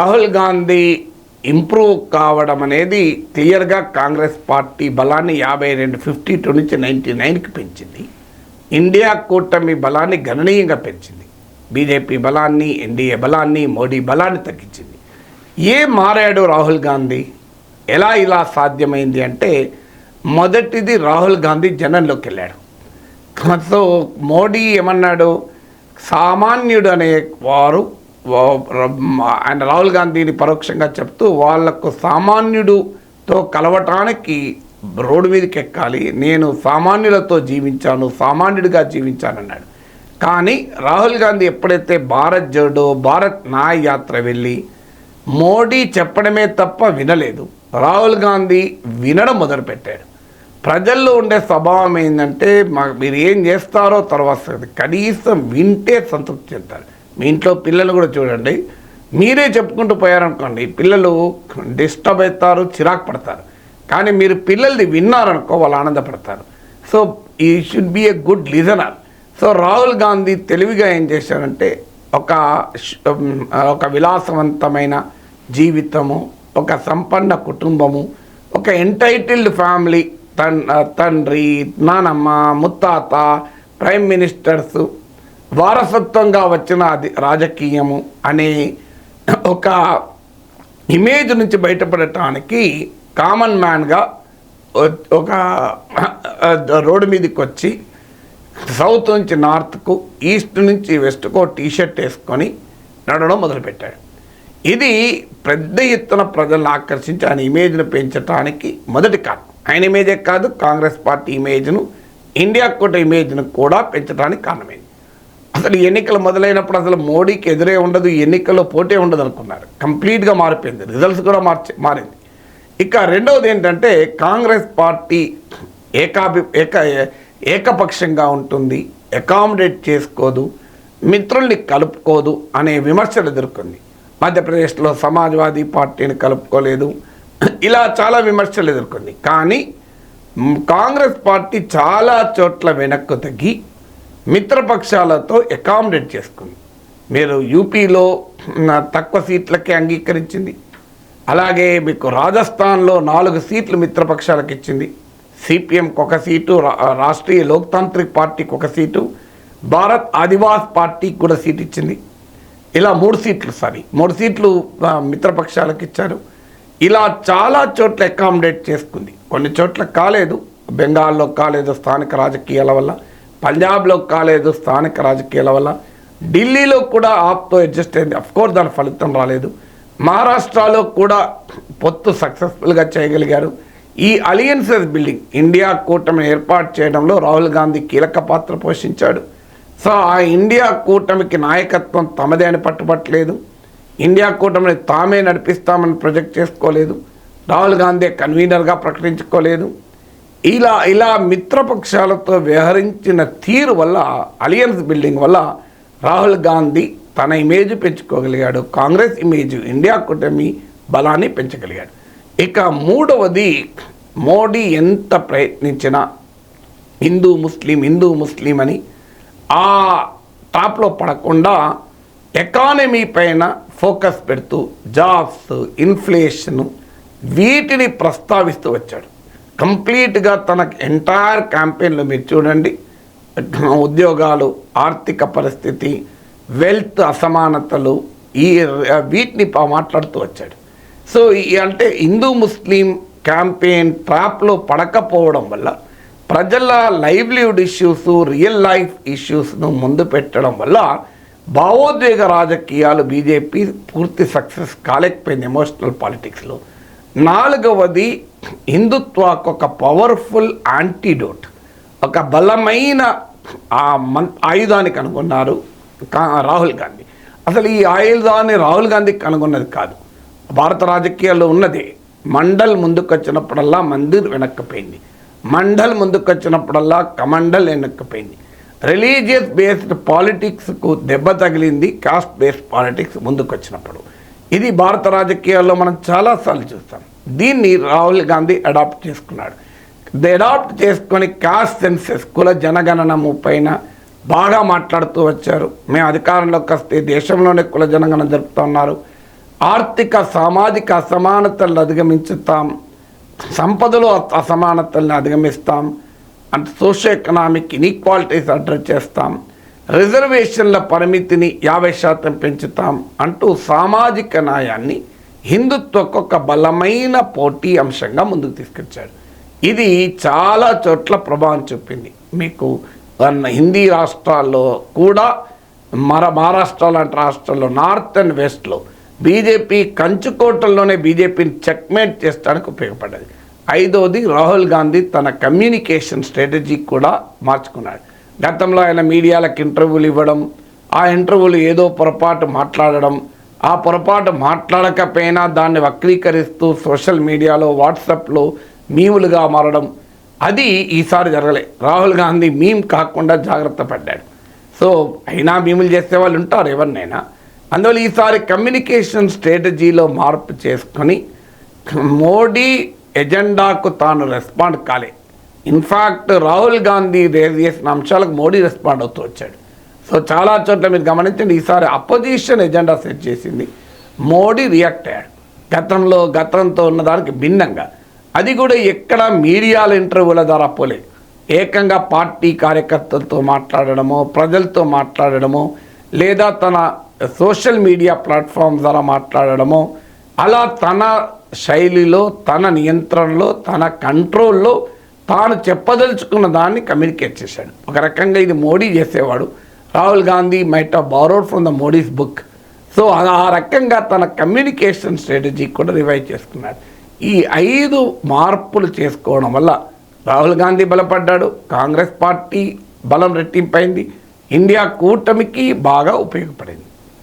Rahul Gandhi improve కావడం అనేది క్లియర్గా కాంగ్రెస్ పార్టీ బలాన్ని యాభై రెండు ఫిఫ్టీ టూ నుంచి నైంటీ నైన్కి పెంచింది. ఇండియా కూటమి బలాన్ని గణనీయంగా పెంచింది. బీజేపీ బలాన్ని ఎన్డీఏ బలాన్ని మోడీ బలాన్ని తగ్గించింది. ఏ మారాడు రాహుల్ గాంధీ? ఎలా ఇలా సాధ్యమైంది అంటే మొదటిది రాహుల్ గాంధీ జనంలోకి వెళ్ళాడు. సో మోడీ ఏమన్నాడు? సామాన్యుడు అనే వారు ఆయన రాహుల్ గాంధీని పరోక్షంగా చెప్తూ వాళ్ళకు సామాన్యుడుతో కలవటానికి రోడ్డు మీదకి ఎక్కాలి నేను సామాన్యులతో జీవించాను సామాన్యుడిగా జీవించానన్నాడు. కానీ రాహుల్ గాంధీ ఎప్పుడైతే భారత్ జోడో భారత్ న్యాయ యాత్ర వెళ్ళి మోడీ చెప్పడమే తప్ప వినలేదు. రాహుల్ గాంధీ వినడం మొదలుపెట్టాడు. ప్రజల్లో ఉండే స్వభావం ఏంటంటే మా మీరు ఏం చేస్తారో తర్వాత కనీసం వింటే సంతృప్తి చెందారు మీ ఇంట్లో పిల్లలు కూడా చూడండి. మీరే చెప్పుకుంటూ పోయారనుకోండి పిల్లలు డిస్టర్బ్ అవుతారు చిరాకు పడతారు. కానీ మీరు పిల్లల్ని విన్నారనుకో వాళ్ళు ఆనందపడతారు. So he should be a good listener so Rahul Gandhi తెలివిగా ఏం చేశారంటే ఒక ఒక విలాసవంతమైన జీవితము ఒక సంపన్న కుటుంబము ఒక ఎంటైటిల్డ్ ఫ్యామిలీ తన్ తండ్రి నానమ్మ ముత్తాత ప్రైమ్ మినిస్టర్స్ వారసత్వంగా వచ్చిన అది రాజకీయము అనే ఒక ఇమేజ్ నుంచి బయటపడటానికి కామన్ మ్యాన్గా ఒక రోడ్డు మీదకి వచ్చి సౌత్ నుంచి నార్త్కు ఈస్ట్ నుంచి వెస్ట్కు టీషర్ట్ వేసుకొని నడవడం మొదలుపెట్టాడు. ఇది పెద్ద ఎత్తున ప్రజలను ఆకర్షించి ఆయన ఇమేజ్ను పెంచడానికి మొదటి కారణం. ఆయన ఇమేజే కాదు కాంగ్రెస్ పార్టీ ఇమేజ్ను ఇండియా కూట ఇమేజ్ను కూడా పెంచడానికి కారణమైంది. అసలు ఎన్నికలు మొదలైనప్పుడు అసలు మోడీకి ఎదురే ఉండదు ఎన్నికల్లో పోటీ ఉండదు అనుకున్నారు. కంప్లీట్గా మారిపోయింది రిజల్ట్స్ కూడా మార్చి మారింది. ఇక రెండవది ఏంటంటే కాంగ్రెస్ పార్టీ ఏకాభి ఏక ఏకపక్షంగా ఉంటుంది అకామిడేట్ చేసుకోదు మిత్రుల్ని కలుపుకోదు అనే విమర్శలు ఎదుర్కొంది. మధ్యప్రదేశ్లో సమాజ్వాదీ పార్టీని కలుపుకోలేదు ఇలా చాలా విమర్శలు ఎదుర్కొంది. కానీ కాంగ్రెస్ పార్టీ చాలా చోట్ల వెనక్కు తగ్గి మిత్రపక్షాలతో అకామిడేట్ చేసుకుంది. మీరు యూపీలో తక్కువ సీట్లకే అంగీకరించింది. అలాగే మీకు రాజస్థాన్లో నాలుగు సీట్లు మిత్రపక్షాలకు ఇచ్చింది. సిపిఎంకి ఒక సీటు రాష్ట్రీయ లోక్తాంత్రిక్ పార్టీకి ఒక సీటు భారత్ ఆదివాస్ పార్టీకి కూడా సీట్ ఇచ్చింది. ఇలా మూడు సీట్లు సారీ మూడు సీట్లు మిత్రపక్షాలకు ఇచ్చారు. ఇలా చాలా చోట్ల అకామిడేట్ చేసుకుంది. కొన్ని చోట్ల కాలేదు. బెంగాల్లో కాలేదు స్థానిక రాజకీయాల వల్ల. పంజాబ్లో కాలేదు స్థానిక రాజకీయాల వల్ల. ఢిల్లీలో కూడా ఆప్తో అడ్జస్ట్ అయింది. అఫ్కోర్స్ దాని ఫలితం రాలేదు. మహారాష్ట్రలో కూడా పొత్తు సక్సెస్ఫుల్గా చేయగలిగారు. ఈ అలియన్సెస్ బిల్డింగ్ ఇండియా కూటమిని ఏర్పాటు చేయడంలో రాహుల్ గాంధీ కీలక పాత్ర పోషించాడు. సో ఆ ఇండియా కూటమికి నాయకత్వం తమదే అని పట్టుబట్టలేదు. ఇండియా కూటమిని తామే నడిపిస్తామని ప్రొజెక్ట్ చేసుకోలేదు. రాహుల్ గాంధీ కన్వీనర్గా ప్రకటించుకోలేదు. ఇలా ఇలా మిత్రపక్షాలతో వ్యవహరించిన తీరు వల్ల అలియన్స్ బిల్డింగ్ వల్ల రాహుల్ గాంధీ తన ఇమేజ్ పెంచుకోగలిగాడు. కాంగ్రెస్ ఇమేజ్ ఇండియా కూటమి బలాన్ని పెంచగలిగాడు. ఇక మూడవది మోడీ ఎంత ప్రయత్నించినా హిందూ ముస్లిం హిందూ ముస్లిం అని ఆ టాప్లో పడకుండా ఎకానమీ పైన ఫోకస్ పెడుతూ జాబ్స్ ఇన్ఫ్లేషన్ వీటిని ప్రస్తావిస్తూ వచ్చాడు. కంప్లీట్గా తన ఎంటైర్ క్యాంపెయిన్లో మీరు చూడండి. ఉద్యోగాలు ఆర్థిక పరిస్థితి వెల్త్ అసమానతలు ఈ వీటిని మాట్లాడుతూ వచ్చాడు. సో ఈ అంటే హిందూ ముస్లిం క్యాంపెయిన్ ట్రాప్లో పడకపోవడం వల్ల ప్రజల లైవ్లీవుడ్ ఇష్యూస్ రియల్ లైఫ్ ఇష్యూస్ను ముందు పెట్టడం వల్ల భావోద్వేగ రాజకీయాలు బీజేపీ పూర్తి సక్సెస్ కాలేకపోయింది ఎమోషనల్ పాలిటిక్స్లో. నాలుగవది హిందుత్వాకు ఒక పవర్ఫుల్ యాంటీడోట్. ఒక బలమైన ఆ మన్ ఆయుధాన్ని కనుగొన్నారు కా- రాహుల్ గాంధీ. అసలు ఈ ఆయుధాన్ని రాహుల్ గాంధీ కనుగొన్నది కాదు. భారత రాజకీయాల్లో ఉన్నదే. మండల్ ముందుకొచ్చినప్పుడల్లా మందిర్ వెనక్కిపోయింది. మండల్ ముందుకొచ్చినప్పుడల్లా కమండల్ వెనక్కిపోయింది. రిలీజియస్ బేస్డ్ పాలిటిక్స్కు దెబ్బ తగిలింది కాస్ట్ బేస్డ్ పాలిటిక్స్ ముందుకొచ్చినప్పుడు. ఇది భారత రాజకీయాల్లో మనం చాలాసార్లు చూస్తాం. దీన్ని రాహుల్ గాంధీ అడాప్ట్ చేసుకున్నాడు. అడాప్ట్ చేసుకొని కాస్ట్ సెన్సెస్ కుల జనగణనము పైన బాగా మాట్లాడుతూ వచ్చారు. మేము అధికారంలోకి వస్తే దేశంలోనే కుల జనగణన జరుపుతున్నారు ఆర్థిక సామాజిక అసమానతలను అధిగమించుతాం. సంపదలో అసమానతల్ని అసమానతలను అధిగమిస్తాం. అంటే సోషల్ ఎకనామిక్ ఇన్ఈక్వాలిటీస్ అడ్రస్ చేస్తాం. రిజర్వేషన్ల పరిమితిని యాభై శాతం పెంచుతాం అంటూ సామాజిక న్యాయాన్ని హిందుత్వకు ఒక బలమైన పోటీ అంశంగా ముందుకు తీసుకొచ్చాడు. ఇది చాలా చోట్ల ప్రభావం చూపింది. మీకు హిందీ రాష్ట్రాల్లో కూడా మర మహారాష్ట్ర లాంటి రాష్ట్రాల్లో నార్త్ అండ్ వెస్ట్లో బీజేపీ కంచుకోటల్లోనే బీజేపీని చెక్మేట్ చేస్తానికి ఉపయోగపడ్డది. ఐదోది రాహుల్ గాంధీ తన కమ్యూనికేషన్ స్ట్రాటజీ కూడా మార్చుకున్నాడు. గతంలో ఆయన మీడియాలకు ఇంటర్వ్యూలు ఇవ్వడం ఆ ఇంటర్వ్యూలు ఏదో పొరపాటు మాట్లాడడం ఆ పొరపాటు మాట్లాడకపోయినా దాన్ని వక్రీకరిస్తూ సోషల్ మీడియాలో వాట్సాప్లో మీములుగా మారడం అది ఈసారి జరగలే. రాహుల్ గాంధీ మీమ్ కాకుండా జాగ్రత్త పడ్డాడు. సో అయినా మీములు చేసే వాళ్ళు ఉంటారు ఎవరినైనా. అందువల్ల ఈసారి కమ్యూనికేషన్ స్ట్రాటజీలో మార్పు చేసుకొని మోడీ ఎజెండాకు తాను రెస్పాండ్ కాలే. ఇన్ఫాక్ట్ రాహుల్ గాంధీ రేజ్ చేసిన అంశాలకు మోడీ రెస్పాండ్ అవుతూ వచ్చాడు. సో చాలా చోట్ల మీరు గమనించండి ఈసారి అపోజిషన్ ఎజెండా సెట్ చేసింది. మోడీ రియాక్ట్ అయ్యాడు. గతంలో గతంతో ఉన్నదానికి భిన్నంగా. అది కూడా ఎక్కడ మీడియాల ఇంటర్వ్యూల ద్వారా పోలే ఏకంగా పార్టీ కార్యకర్తలతో మాట్లాడడమో ప్రజలతో మాట్లాడడమో లేదా తన సోషల్ మీడియా ప్లాట్ఫామ్ ద్వారా మాట్లాడడమో అలా తన శైలిలో తన నియంత్రణలో తన కంట్రోల్లో తాను చెప్పదలుచుకున్న దాన్ని కమ్యూనికేట్ చేశాడు. ఒక రకంగా ఇది మోడీ చేసేవాడు. Rahul Gandhi might have borrowed from the Modi's book so ఆ- రకంగా తన కమ్యూనికేషన్ స్ట్రాటజీ కూడా రివైవ్ చేసుకున్నాడు. ఈ ఐదు మార్పులు చేసుకోవడం వల్ల రాహుల్ గాంధీ బలపడ్డాడు కాంగ్రెస్ పార్టీ బలం రెట్టింపైంది ఇండియా కూటమికి బాగా ఉపయోగపడింది.